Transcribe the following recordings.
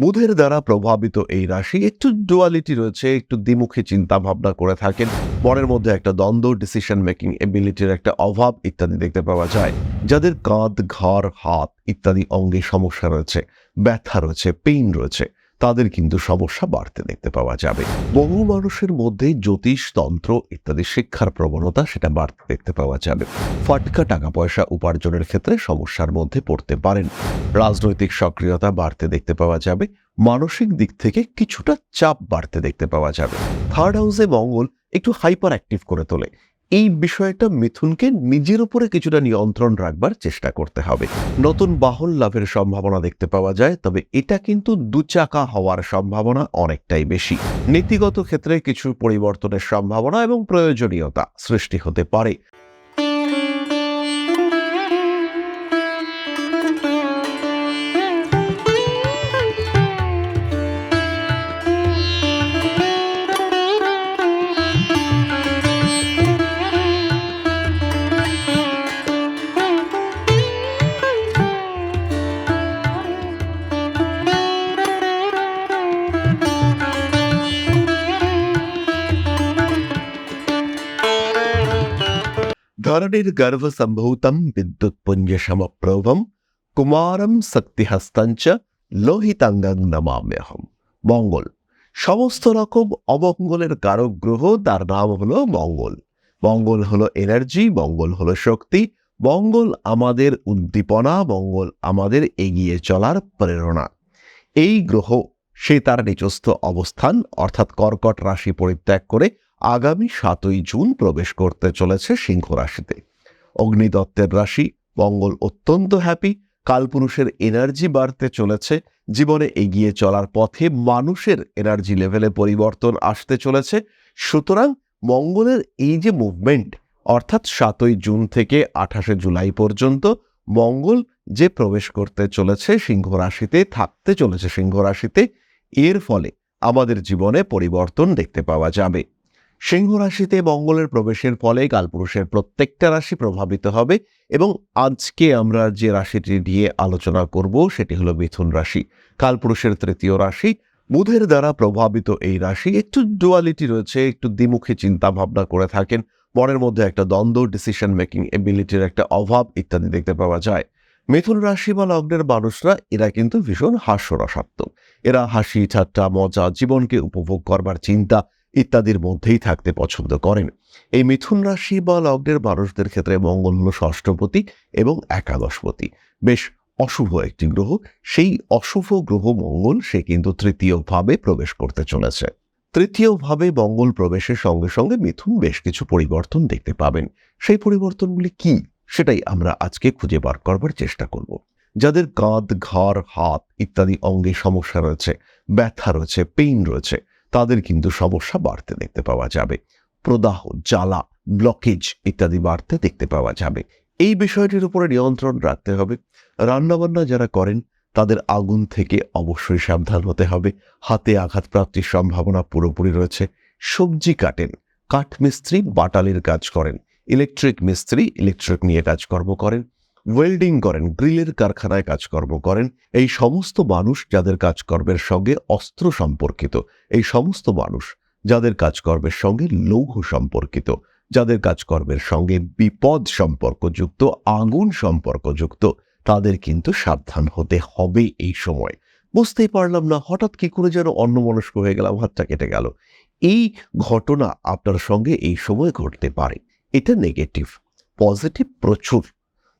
বুধের দ্বারা প্রভাবিত এই রাশি একটু ডুয়ালিটি রয়েছে, একটু দ্বিমুখী চিন্তা ভাবনা করে থাকেন। মনের মধ্যে একটা দ্বন্দ্ব ডিসিশন মেকিং এবিলিটির একটা অভাব ইত্যাদি দেখতে পাওয়া যায়। যাদের কাঁধ ঘর হাত ইত্যাদি অঙ্গে সমস্যা রয়েছে, ব্যথা রয়েছে পেইন রয়েছে। তাদের কিন্তু সমস্যা বাড়তে দেখতে পাওয়া যাবে। বহু মানুষের মধ্যে জ্যোতিষ, তন্ত্র ইত্যাদি শিক্ষার প্রবণতা সেটা বাড়তে দেখতে পাওয়া যাবে। ফাটকা টাকা পয়সা উপার্জনের ক্ষেত্রে সমস্যার মধ্যে পড়তে পারেন। রাজনৈতিক সক্রিয়তা বাড়তে দেখতে পাওয়া যাবে। মানসিক দিক থেকে কিছুটা চাপ বাড়তে দেখতে পাওয়া যাবে। থার্ড হাউসে মঙ্গল একটু হাইপার অ্যাক্টিভ করে তোলে। এই বিষয়টা মিথুনকে নিজের উপরে কিছুটা নিয়ন্ত্রণ রাখবার চেষ্টা করতে হবে। নতুন বাহন লাভের সম্ভাবনা দেখতে পাওয়া যায়, তবে এটা কিন্তু দুচাকা হওয়ার সম্ভাবনা অনেকটাই বেশি। নীতিগত ক্ষেত্রে কিছু পরিবর্তনের সম্ভাবনা এবং প্রয়োজনীয়তা সৃষ্টি হতে পারে। পুঞ্জ সমপ্রভম কুমারম শক্তিহস্তঞ্চ লোহিতাঙ্গং নমাম্যহম মঙ্গল সমস্ত রকম অমঙ্গলের কারক গ্রহ, তার নাম হলো মঙ্গল। মঙ্গল হলো এনার্জি মঙ্গল হলো শক্তি। মঙ্গল আমাদের উদ্দীপনা, মঙ্গল আমাদের এগিয়ে চলার প্রেরণা। এই গ্রহ, সে তার নিজস্থ অবস্থান, অর্থাৎ কর্কট রাশি পরিত্যাগ করে আগামী সাতই জুন প্রবেশ করতে চলেছে সিংহ রাশিতে। অগ্নিদত্তের রাশি, মঙ্গল অত্যন্ত হ্যাপি কালপুরুষের এনার্জি বাড়তে চলেছে, জীবনে এগিয়ে চলার পথে মানুষের এনার্জি লেভেলে পরিবর্তন আসতে চলেছে। সুতরাং মঙ্গলের এই যে মুভমেন্ট অর্থাৎ সাতই জুন থেকে আঠাশে জুলাই পর্যন্ত মঙ্গল যে প্রবেশ করতে চলেছে সিংহ রাশিতে, থাকতে চলেছে সিংহ রাশিতে, এর ফলে আমাদের জীবনে পরিবর্তন দেখতে পাওয়া যাবে। সিংহ রাশিতে মঙ্গলের প্রবেশের ফলে কালপুরুষের প্রত্যেকটা রাশি প্রভাবিত হবে এবং আজকে আমরা যে রাশিটি নিয়ে আলোচনা করব সেটি হলো মিথুন রাশি। কালপুরুষের তৃতীয় রাশি, বুধের দ্বারা প্রভাবিত এই রাশি, একটু ডুয়ালিটি রয়েছে, একটু দ্বিমুখী চিন্তা ভাবনা করে থাকেন, মনের মধ্যে একটা দ্বন্দ্ব ডিসিশন মেকিং এবিলিটির একটা অভাব ইত্যাদি দেখতে পাওয়া যায়। মিথুন রাশি বা লগ্নের মানুষরা, এরা কিন্তু ভীষণ হাস্যরসাত্মক। এরা হাসি, ঠাট্টা, মজা, জীবনকে উপভোগ করবার চিন্তা ইত্যাদির মধ্যেই থাকতে পছন্দ করেন। এই মিথুন রাশি বা লগ্নের মানুষদের ক্ষেত্রে মঙ্গল হল ষষ্ঠপতি এবং একাদশপতি। বেশ অশুভ একটি গ্রহ। সেই অশুভ গ্রহ মঙ্গল, সে কিন্তু তৃতীয় ভাবে প্রবেশ করতে চলেছে। তৃতীয় ভাবে মঙ্গল প্রবেশের সঙ্গে সঙ্গে মিথুন বেশ কিছু পরিবর্তন দেখতে পাবেন। সেই পরিবর্তনগুলি কি, সেটাই আমরা আজকে খুঁজে বার করবার চেষ্টা করব। যাদের কাঁধ ঘর হাত ইত্যাদি অঙ্গে সমস্যা রয়েছে, ব্যথা রয়েছে পেইন রয়েছে তাদের কিন্তু সমস্যা বাড়তে দেখতে পাওয়া যাবে। প্রদাহ, জ্বালা ব্লকেজ ইত্যাদি বাড়তে দেখতে পাওয়া যাবে। এই বিষয়টির উপরে নিয়ন্ত্রণ রাখতে হবে। রান্নাবান্না যারা করেন, তাদের আগুন থেকে অবশ্যই সাবধান হতে হবে। হাতে আঘাত প্রাপ্তির সম্ভাবনা পুরোপুরি রয়েছে। সবজি কাটেন কাঠ মিস্ত্রি বাটালির কাজ করেন ইলেকট্রিক মিস্ত্রি ইলেকট্রিক নিয়ে কাজকর্ম করেন। ওয়েল্ডিং করেন, গ্রিলের কারখানায় কাজকর্ম করেন। এই সমস্ত মানুষ যাদের কাজকর্মের সঙ্গে অস্ত্র সম্পর্কিত, এই সমস্ত মানুষ যাদের কাজকর্মের সঙ্গে লৌহ সম্পর্কিত, যাদের কাজকর্মের সঙ্গে বিপদ সম্পর্কযুক্ত, আগুন সম্পর্কযুক্ত, তাদের কিন্তু সাবধান হতে হবে এই সময়। বুঝতেই পারলাম না, হঠাৎ কি করে যেন অন্যমনস্ক হয়ে গেলাম, হাতটা কেটে গেল। এই ঘটনা আপনার সঙ্গে এই সময় ঘটতে পারে। এটা নেগেটিভ পজিটিভ প্রচুর।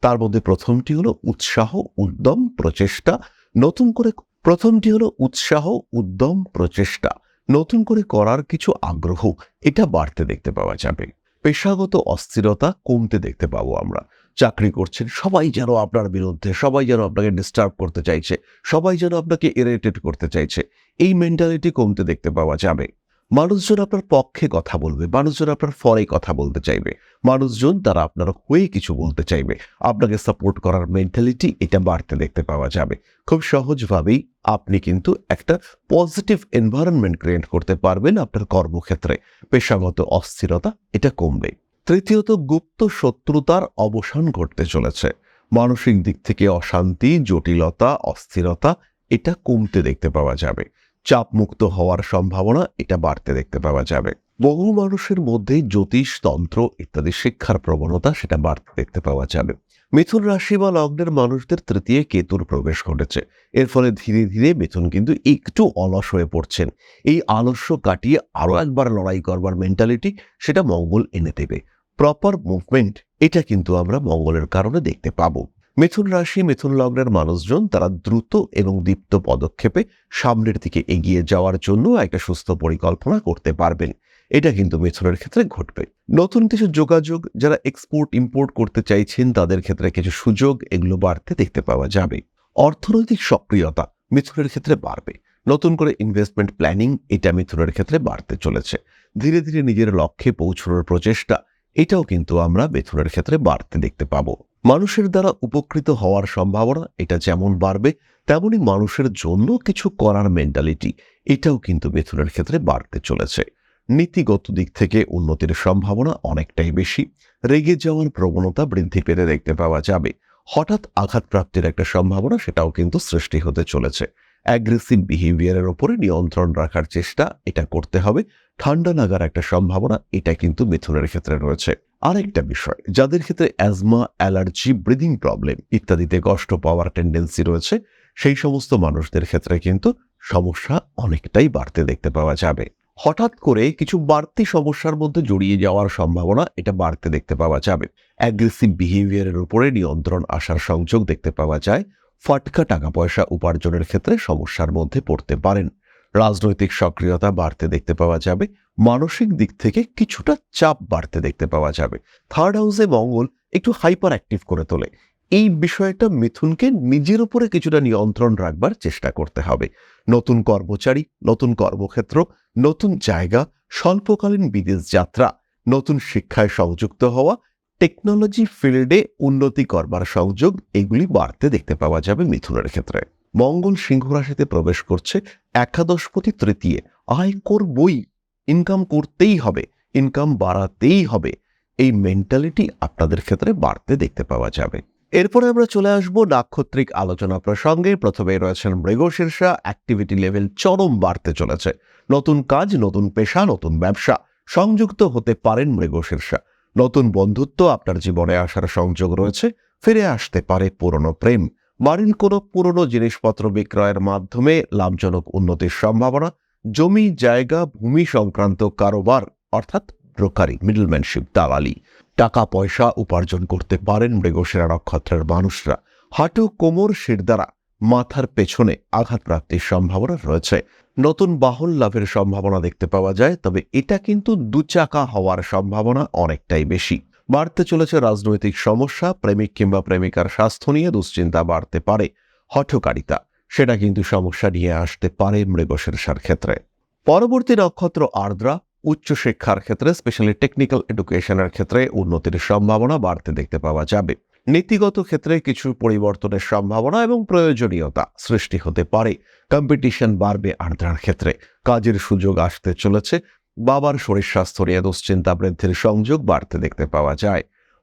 তার মধ্যে প্রথমটি হলো উৎসাহ, উদ্যম, প্রচেষ্টা। নতুন করে প্রথমটি হলো উৎসাহ, উদ্যম, প্রচেষ্টা। নতুন করে করার কিছু আগ্রহ, এটা বাড়তে দেখতে পাওয়া যাবে। পেশাগত অস্থিরতা কমতে দেখতে পাবো আমরা। চাকরি করছেন, সবাই যেন আপনার বিরুদ্ধে, সবাই যেন আপনাকে ডিস্টার্ব করতে চাইছে, সবাই যেন আপনাকে ইরিটেট করতে চাইছে। এই মেন্টালিটি কমতে দেখতে পাওয়া যাবে। মানুষজন আপনার পক্ষে কথা বলবে, মানুষজন আপনার ফরে কথা বলতে চাইবে, মানুষজন তারা আপনার হয়ে কিছু বলতে চাইবে। আপনাকে সাপোর্ট করার মেন্টালিটি এটা বাড়তে দেখতে পাওয়া যাবে। খুব সহজভাবেই আপনি কিন্তু একটা পজিটিভ এনভায়রনমেন্ট ক্রিয়েট করতে পারবেন আপনার কর্মক্ষেত্রে। পেশাগত অস্থিরতা এটা কমবে। তৃতীয়ত, গুপ্ত শত্রুতার অবসান ঘটতে চলেছে। মানসিক দিক থেকে অশান্তি, জটিলতা, অস্থিরতা এটা কমতে দেখতে পাওয়া যাবে। চাপ মুক্ত হওয়ার সম্ভাবনা এটা বাড়তে দেখতে পাওয়া যাবে। বহু মানুষের মধ্যে জ্যোতিষ, তন্ত্র ইত্যাদি শিক্ষার প্রবণতা সেটা বাড়তে দেখতে পাওয়া যাবে। মিথুন রাশি বা লগ্নের মানুষদের তৃতীয় কেতুর প্রবেশ ঘটেছে। এর ফলে ধীরে ধীরে মিথুন কিন্তু একটু অলস হয়ে পড়ছেন। এই আলস্য কাটিয়ে আরও একবার লড়াই করবার মেন্টালিটি সেটা মঙ্গল এনে দেবে। প্রপার মুভমেন্ট এটা কিন্তু আমরা মঙ্গলের কারণে দেখতে পাবো। মিথুন রাশি, মিথুন লগ্নের মানুষজন তারা দ্রুত এবং দীপ্ত পদক্ষেপে সামনের দিকে এগিয়ে যাওয়ার জন্য একটা সুস্থ পরিকল্পনা করতে পারবেন। এটা কিন্তু মিথুনের ক্ষেত্রে ঘটবে। নতুন কিছু যোগাযোগ যারা এক্সপোর্ট ইম্পোর্ট করতে চাইছেন, তাদের ক্ষেত্রে কিছু সুযোগ এগুলো বাড়তে দেখতে পাওয়া যাবে। অর্থনৈতিক সক্রিয়তা মিথুনের ক্ষেত্রে বাড়বে। নতুন করে ইনভেস্টমেন্ট প্ল্যানিং এটা মিথুনের ক্ষেত্রে বাড়তে চলেছে। ধীরে ধীরে নিজের লক্ষ্যে পৌঁছানোর প্রচেষ্টা এটাও কিন্তু আমরা মিথুনের ক্ষেত্রে বাড়তে দেখতে পাবো। মানুষের দ্বারা উপকৃত হওয়ার সম্ভাবনা এটা যেমন বাড়বে, তেমনি মানুষের জন্য কিছু করার মেন্টালিটি এটাও কিন্তু মিথুনের ক্ষেত্রে বাড়তে চলেছে। নীতিগত দিক থেকে উন্নতির সম্ভাবনা অনেকটাই বেশি। রেগে যাওয়ার প্রবণতা বৃদ্ধি পেতে দেখতে পাওয়া যাবে। হঠাৎ আঘাতপ্রাপ্তির একটা সম্ভাবনা সেটাও কিন্তু সৃষ্টি হতে চলেছে। অ্যাগ্রেসিভ বিহেভিয়ারের ওপরে নিয়ন্ত্রণ রাখার চেষ্টা এটা করতে হবে। ঠান্ডা লাগার একটা সম্ভাবনা, এটা কিন্তু মিথুনের ক্ষেত্রে রয়েছে। আরেকটা বিষয়, যাদের ক্ষেত্রে অ্যাজমা, অ্যালার্জি, ব্রিদিং প্রবলেম ইত্যাদিতে কষ্ট পাওয়ার টেন্ডেন্সি রয়েছে, সেই সমস্ত মানুষদের ক্ষেত্রে কিন্তু সমস্যা অনেকটাই বাড়তে দেখতে পাওয়া যাবে। হঠাৎ করে কিছু বাড়তি সমস্যার মধ্যে জড়িয়ে যাওয়ার সম্ভাবনা এটা বাড়তে দেখতে পাওয়া যাবে। অ্যাগ্রেসিভ বিহেভিয়ারের উপরে নিয়ন্ত্রণ আসার সংযোগ দেখতে পাওয়া যায়। ফাটকা টাকা পয়সা উপার্জনের ক্ষেত্রে সমস্যার মধ্যে পড়তে পারেন। রাজনৈতিক সক্রিয়তা বাড়তে দেখতে পাওয়া যাবে, মানসিক দিক থেকে কিছুটা চাপ বাড়তে দেখতে পাওয়া যাবে। থার্ড হাউসে মঙ্গল একটু হাইপার অ্যাক্টিভ করে তোলে। এই বিষয়টা মিথুনকে নিজের উপরে কিছুটা নিয়ন্ত্রণ রাখবার চেষ্টা করতে হবে। নতুন কর্মচারী, নতুন কর্মক্ষেত্র, নতুন জায়গা, স্বল্পকালীন বিদেশ যাত্রা, নতুন শিক্ষায় সংযুক্ত হওয়া টেকনোলজি ফিল্ডে উন্নতি করবার সংযোগ, এগুলি বাড়তে দেখতে পাওয়া যাবে মিথুনের ক্ষেত্রে। মঙ্গল সিংহ রাশিতে প্রবেশ করছে একাদশপতি তৃতীয়। আয় করবই ইনকাম করতেই হবে ইনকাম বাড়াতেই হবে। এই মেন্টালিটি আপনাদের ক্ষেত্রে বাড়তে দেখতে পাওয়া যাবে। এরপরে আমরা চলে আসব নাক্ষত্রিক আলোচনা প্রসঙ্গে। প্রথমে রয়েছেন মৃগশীর্ষা অ্যাক্টিভিটি লেভেল চরম বাড়তে চলেছে। নতুন কাজ, নতুন পেশা, নতুন ব্যবসা সংযুক্ত হতে পারেন মৃগশীর্ষা নতুন বন্ধুত্ব আপনার জীবনে আসার সংযোগ রয়েছে, ফিরে আসতে পারে পুরনো প্রেম। বাড়ির কোনো পুরনো জিনিসপত্র বিক্রয়ের মাধ্যমে লাভজনক উন্নতির সম্ভাবনা, জমি, জায়গা, ভূমি সংক্রান্ত কারোবার, অর্থাৎ ব্রোকারি মিডলম্যানশিপ দালালি। টাকা পয়সা উপার্জন করতে পারেন মৃগশিরা নক্ষত্রের মানুষরা। হাঁটু, কোমর, শির দ্বারা মাথার পেছনে আঘাতপ্রাপ্তির সম্ভাবনা রয়েছে। নতুন বাহন লাভের সম্ভাবনা দেখতে পাওয়া যায়, তবে এটা কিন্তু দুচাকা হওয়ার সম্ভাবনা অনেকটাই বেশি। বাড়তে চলেছে রাজনৈতিক সমস্যা, প্রেমিক কিংবা প্রেমিকার স্বাস্থ্য নিয়ে দুশ্চিন্তা বাড়তে পারে, হঠকারিতা। সেটা কিন্তু সমস্যা নিয়ে আসতে পারে মৃগশীর্ষার ক্ষেত্রে। পরবর্তী নক্ষত্র আর্দ্রা, উচ্চশিক্ষার ক্ষেত্রে, স্পেশালি টেকনিক্যাল এডুকেশনের ক্ষেত্রে উন্নতির সম্ভাবনা বাড়তে দেখতে পাওয়া যাবে। নীতিগত ক্ষেত্রে কিছু পরিবর্তনের সম্ভাবনা এবং প্রয়োজনীয়তা সৃষ্টি হতে পারে। কম্পিটিশন বাড়বে আর্দ্রার ক্ষেত্রে। কাজের সুযোগ আসতে চলেছে বাবার শরীর স্বাস্থ্য নিয়ে দুশ্চিন্তা বৃদ্ধির সংযোগ বাড়তে দেখতে পাওয়া যায়।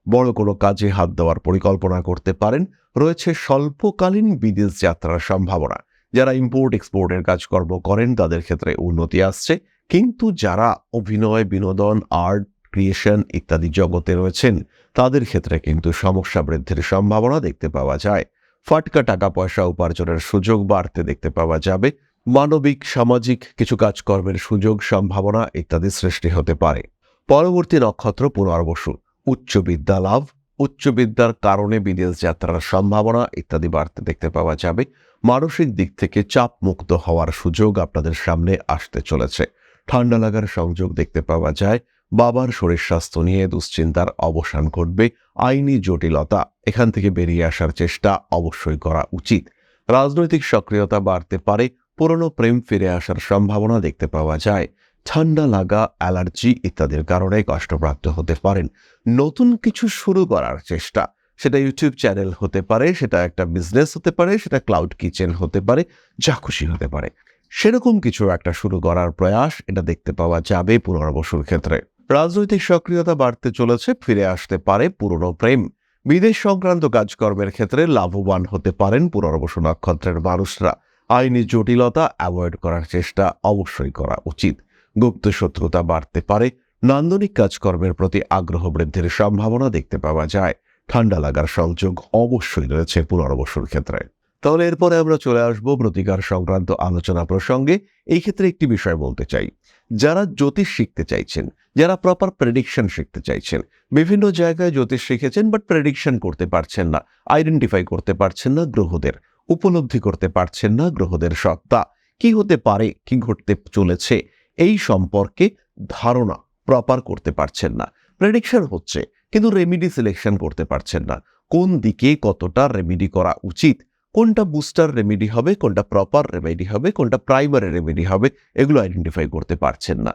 বড় কোনো কাজে হাত দেওয়ার পরিকল্পনা করতে পারেন। রয়েছে স্বল্পকালীন বিদেশ যাত্রার সম্ভাবনা। যারা ইম্পোর্ট এক্সপোর্টের কাজকর্ম করেন, তাদের ক্ষেত্রে উন্নতি আসছে। কিন্তু যারা অভিনয়, বিনোদন আর্ট ক্রিয়েশন ইত্যাদি জগতে রয়েছেন, তাদের ক্ষেত্রে কিন্তু সমস্যা বৃদ্ধির সম্ভাবনা দেখতে পাওয়া যায়। ফাটকা টাকা পয়সা উপার্জনের সুযোগ বাড়তে দেখতে পাওয়া যাবে। মানবিক, সামাজিক কিছু কাজকর্মের সুযোগ, সম্ভাবনা ইত্যাদি সৃষ্টি হতে পারে। পরবর্তী নক্ষত্র পুনর্বসু। উচ্চ বিদ্যা লাভ, উচ্চ বিদ্যার কারণে বিদেশ যাত্রার সম্ভাবনা ইত্যাদি বাড়তে দেখতে পাওয়া যাবে। মানসিক দিক থেকে চাপ মুক্ত হওয়ার সুযোগ আপনাদের সামনে আসতে চলেছে। ঠান্ডা লাগার সংযোগ দেখতে পাওয়া যায়। বাবার শরীর স্বাস্থ্য নিয়ে দুশ্চিন্তার অবসান ঘটবে। আইনি জটিলতা এখান থেকে বেরিয়ে আসার চেষ্টা অবশ্যই করা উচিত। রাজনৈতিক সক্রিয়তা বাড়তে পারে। পুরনো প্রেম ফিরে আসার সম্ভাবনা দেখতে পাওয়া যায়। ঠান্ডা লাগা, অ্যালার্জি ইত্যাদির কারণে কষ্টপ্রাপ্ত হতে পারেন। নতুন কিছু শুরু করার চেষ্টা, সেটা ইউটিউব চ্যানেল হতে পারে, সেটা একটা বিজনেস হতে পারে, সেটা ক্লাউড কিচেন হতে পারে, যা খুশি হতে পারে। সেরকম কিছু একটা শুরু করার প্রয়াস, এটা দেখতে পাওয়া যাবে পুনর্বসুর ক্ষেত্রে। রাজনৈতিক সক্রিয়তা বাড়তে চলেছে, ফিরে আসতে পারে পুরনো প্রেম। বিদেশ সংক্রান্ত কাজকর্মের ক্ষেত্রে লাভবান হতে পারেন পুনর্বসু নক্ষত্রের মানুষরা। আইনি জটিলতা অ্যাভয়েড করার চেষ্টা অবশ্যই করা উচিত। গুপ্ত শত্রুতা বাড়তে পারে, নান্দনিক কাজকর্মের প্রতি আগ্রহ বৃদ্ধির সম্ভাবনা দেখতে পাওয়া যায়। ঠান্ডা লাগার সংযোগ অবশ্যই রয়েছে পুনর্বসুর ক্ষেত্রে। তাহলে এরপরে আমরা চলে আসব প্রতিকার সংক্রান্ত আলোচনা প্রসঙ্গে। এই ক্ষেত্রে একটি বিষয় বলতে চাই। যারা জ্যোতিষ শিখতে চাইছেন, যারা প্রপার প্রেডিকশন শিখতে চাইছেন, বিভিন্ন জায়গায় জ্যোতিষ শিখেছেন বাট প্রেডিকশন করতে পারছেন না আইডেন্টিফাই করতে পারছেন না গ্রহদের। উপলব্ধি করতে পারছেন না গ্রহদের সত্তা। কি হতে পারে, কি ঘটতে চলেছে, এই সম্পর্কে ধারণা প্রপার করতে পারছেন না। প্রেডিকশন হচ্ছে, কিন্তু রেমিডি সিলেকশন করতে পারছেন না। কোন দিকে কতটা রেমিডি করা উচিত, কোনটা বুস্টার রেমেডি হবে, কোনটা প্রপার রেমেডি হবে, কোনটা প্রাইমারি রেমেডি হবে, এগুলো আইডেন্টিফাই করতে পারছেন না।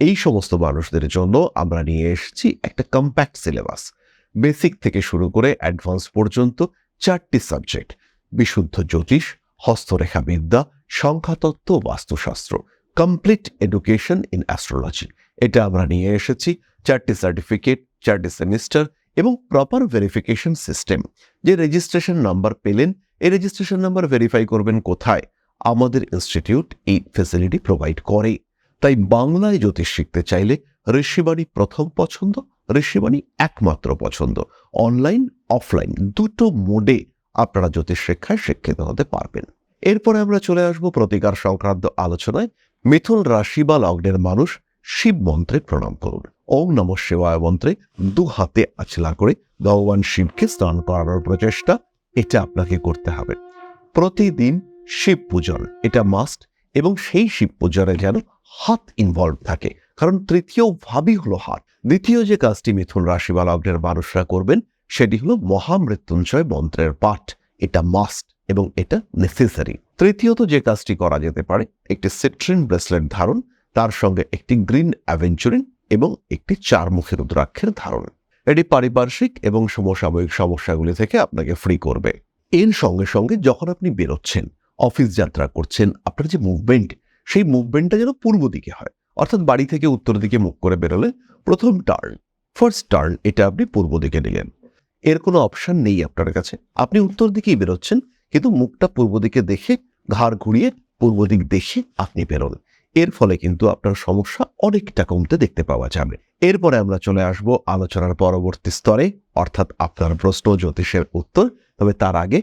এই সমস্ত মানুষদের জন্য আমরা নিয়ে এসেছি একটা কম্প্যাক্ট সিলেবাস বেসিক থেকে শুরু করে অ্যাডভান্স পর্যন্ত চারটি সাবজেক্ট বিশুদ্ধ জ্যোতিষ, হস্তরেখাবিদ্যা, সংখ্যাতত্ত্ব বাস্তুশাস্ত্র কমপ্লিট এডুকেশন ইন অ্যাস্ট্রোলজি এটা আমরা নিয়ে এসেছি চারটি সার্টিফিকেট চারটি সেমিস্টার এবং প্রপার ভেরিফিকেশন সিস্টেম যে রেজিস্ট্রেশন নাম্বার পেলেন, এই রেজিস্ট্রেশন নাম্বার ভেরিফাই করবেন কোথায়? আমাদের ইনস্টিটিউট এই ফেসিলিটি প্রোভাইড করে। তাই বাংলায় জ্যোতিষ শিখতে চাইলে ঋষিবাণী প্রথম পছন্দ, ঋষিবাণী একমাত্র পছন্দ। অনলাইন অফলাইন দুটো মোডে আপনারা জ্যোতিষ শিক্ষায় শিক্ষিত হতে পারবেন। এরপরে আমরা চলে আসব প্রতিকার সংক্রান্ত আলোচনায়। মিথুন রাশি বা লগ্নের মানুষ শিব মন্ত্রে প্রণাম করুন। ওম নম শিবায় মন্ত্রে দু হাতে আচলা করে ভগবান শিবকে স্নান করানোর প্রচেষ্টা এটা আপনাকে করতে হবে। প্রতিদিন শিব পূজন, এটা মাস্ট এবং সেই শিব পূজনে যেন হাত ইনভলভ থাকে। কারণ তৃতীয় ভাবই হলো হাত। দ্বিতীয় যে কাজটি মিথুন রাশি বা লগ্নের মানুষরা করবেন সেটি হলো মহামৃত্যুঞ্জয় মন্ত্রের পাঠ। এটা মাস্ট এবং এটা নেসেসারি তৃতীয়ত যে কাজটি করা যেতে পারে, একটি সিট্রিন ব্রেসলেট ধারণ, তার সঙ্গে একটি গ্রিন অ্যাভেঞ্চুরিন এবং একটি চারমুখী রুদ্রাক্ষের ধারণ। এটি পারিপার্শ্বিক এবং সমসাময়িক সমস্যাগুলি থেকে আপনাকে ফ্রি করবে। এর সঙ্গে সঙ্গে যখন আপনি বেরোচ্ছেন অফিস যাত্রা করছেন, আপনার যে মুভমেন্ট সেই মুভমেন্টটা যেন পূর্ব দিকে হয়। অর্থাৎ বাড়ি থেকে উত্তর দিকে মুখ করে বেরোলে প্রথম টার্ন ফার্স্ট টার্ন এটা আপনি পূর্ব দিকে নিলেন। এর কোনো অপশান নেই আপনার কাছে। আপনি উত্তর দিকেই বেরোচ্ছেন, কিন্তু মুখটা পূর্ব দিকে দেখে, ঘাড় ঘুরিয়ে পূর্ব দিক দেখে আপনি বেরোন এর ফলে কিন্তু আপনার সমস্যা অনেকটা কমতে দেখতে পাওয়া যাবে। এরপরে আমরা চলে আসব আলোচনার পরবর্তী স্তরে, অর্থাৎ আপনার প্রশ্ন জ্যোতিষের উত্তর, তবে তার আগে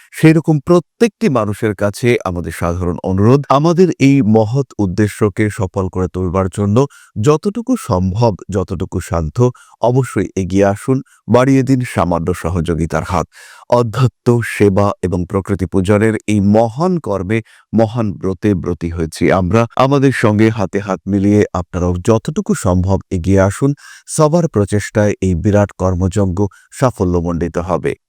সেরকম প্রত্যেকটি মানুষের কাছে আমাদের সাধারণ অনুরোধ, আমাদের এই মহৎ উদ্দেশ্যকে সফল করে তুলবার জন্য যতটুকু সম্ভব, যতটুকু সাধ্য, অবশ্যই এগিয়ে আসুন, বাড়িয়ে দিন সামান্য সহযোগিতার হাত। অধ্যত্ত, সেবা এবং প্রকৃতি পূজনের এই মহান কর্মে মহান ব্রতে ব্রতী হয়েছি আমরা। আমাদের সঙ্গে হাতে হাত মিলিয়ে আপনারাও যতটুকু সম্ভব এগিয়ে আসুন, সবার প্রচেষ্টায় এই বিরাট কর্মযজ্ঞ সাফল্যমণ্ডিত হবে।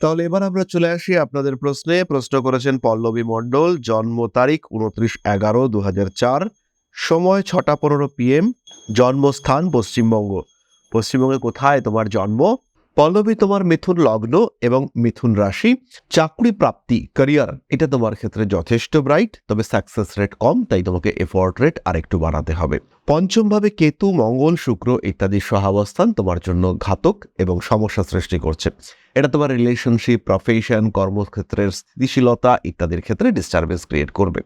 তাহলে এবার আমরা চলে আসি আপনাদের প্রশ্নে। প্রশ্ন করেছেন পল্লবী মণ্ডল, জন্ম তারিখ উনত্রিশ এগারো দু সময় ছটা পনেরো পিএম জন্মস্থান পশ্চিমবঙ্গ। পশ্চিমবঙ্গে কোথায় তোমার জন্ম? পল্লবী তোমার মিথুন লগ্ন এবং মিথুন রাশি, চাকরি প্রাপ্তি ক্যারিয়ার এটা তোমার ক্ষেত্রে যথেষ্ট ব্রাইট তবে সাকসেস রেট কম, তাই তোমাকে এফোর্ট রেট আরেকটু বাড়াতে হবে। পঞ্চমভাবে কেতু, মঙ্গল, শুক্র ইত্যাদি সহাবস্থান তোমার জন্য ঘাতক এবং সমস্যা সৃষ্টি করছে। এটা তোমার রিলেশনশিপ প্রফেশন কর্মক্ষেত্রের স্থিতিশীলতা ইত্যাদির ক্ষেত্রে ডিস্টারবেন্স ক্রিয়েট করবে।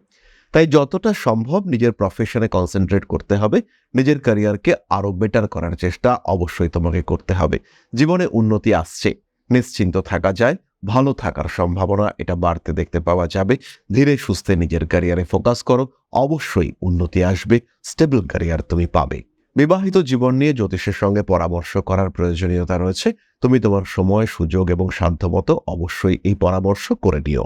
তাই যতটা সম্ভব নিজের প্রফেশনে কনসেন্ট্রেট করতে হবে। নিজের ক্যারিয়ারকে আরও বেটার করার চেষ্টা অবশ্যই তোমাকে করতে হবে। জীবনে উন্নতি আসছে, নিশ্চিন্ত থাকা যায়, ভালো থাকার সম্ভাবনা এটা বাড়তে দেখতে পাওয়া যাবে। ধীরে সুস্থে নিজের ক্যারিয়ারে ফোকাস করো, অবশ্যই উন্নতি আসবে স্টেবল ক্যারিয়ার তুমি পাবে। বিবাহিত জীবন নিয়ে জ্যোতিষের সঙ্গে পরামর্শ করার প্রয়োজনীয়তা রয়েছে। তুমি তোমার সময়, সুযোগ এবং সাধ্যমতো অবশ্যই এই পরামর্শ করে নিও।